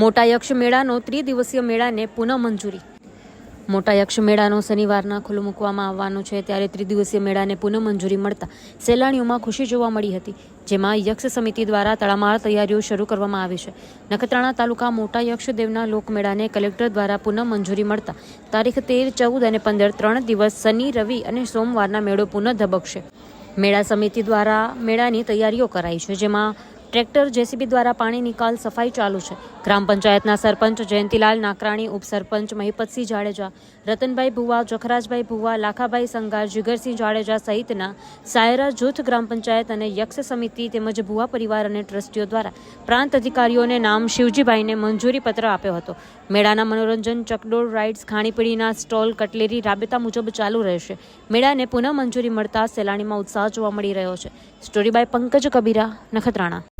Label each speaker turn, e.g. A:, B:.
A: મોટા યક્ષ મેળાનો ત્રિદિવસીય મેળાને પુનઃ મંજૂરી મોટા યક્ષ મેળાનો શનિવારના ખુલ્લો મૂકવામાં આવવાનો છે, ત્યારે ત્રિદિવસીય મેળાને પુનઃ મંજૂરી મળતા સહેલાણીઓમાં ખુશી જોવા મળી હતી, જેમાં યક્ષ સમિતિ દ્વારા તડામાર તૈયારીઓ શરૂ કરવામાં આવી છે. નખત્રાણા તાલુકા મોટા યક્ષ દેવના લોકમેળાને કલેક્ટર દ્વારા પુનઃ મંજૂરી મળતા તારીખ તેર, ચૌદ અને પંદર ત્રણ દિવસ શનિ, રવિ અને સોમવારના મેળો પુનઃ ધબકશે. મેળા સમિતિ દ્વારા મેળાની તૈયારીઓ કરાઈ છે, જેમાં ટ્રેક્ટર જેસીબી દ્વારા પાણી નિકાલ સફાઈ ચાલુ છે. ગ્રામ પંચાયતના સરપંચ જયંતિલાલ નાકરાણી, ઉપસરપંચ મહિપતસિંહ જાડેજા, રતનભાઈ ભુવા, જખરાજભાઈ ભુવા, લાખાભાઈ સંગાર, જીગરસિંહ જાડેજા સહિતના સાયરા જૂથ ગ્રામ પંચાયત અને યક્ષ સમિતિ તેમજ ભુવા પરિવાર અને ટ્રસ્ટીઓ દ્વારા પ્રાંત અધિકારીઓને નામ શિવજીભાઈને મંજૂરી પત્ર આપ્યો હતો. મેળાના મનોરંજન, ચકડોળ રાઇડ્સ ખાણીપીણીના સ્ટોલ, કટલેરી રાબેતા મુજબ ચાલુ રહેશે. મેળાને પુનઃ મંજૂરી મળતા સહેલાણીમાં ઉત્સાહ જોવા મળી રહ્યો છે. Story by Pankaj Kabira, Nakhatrana.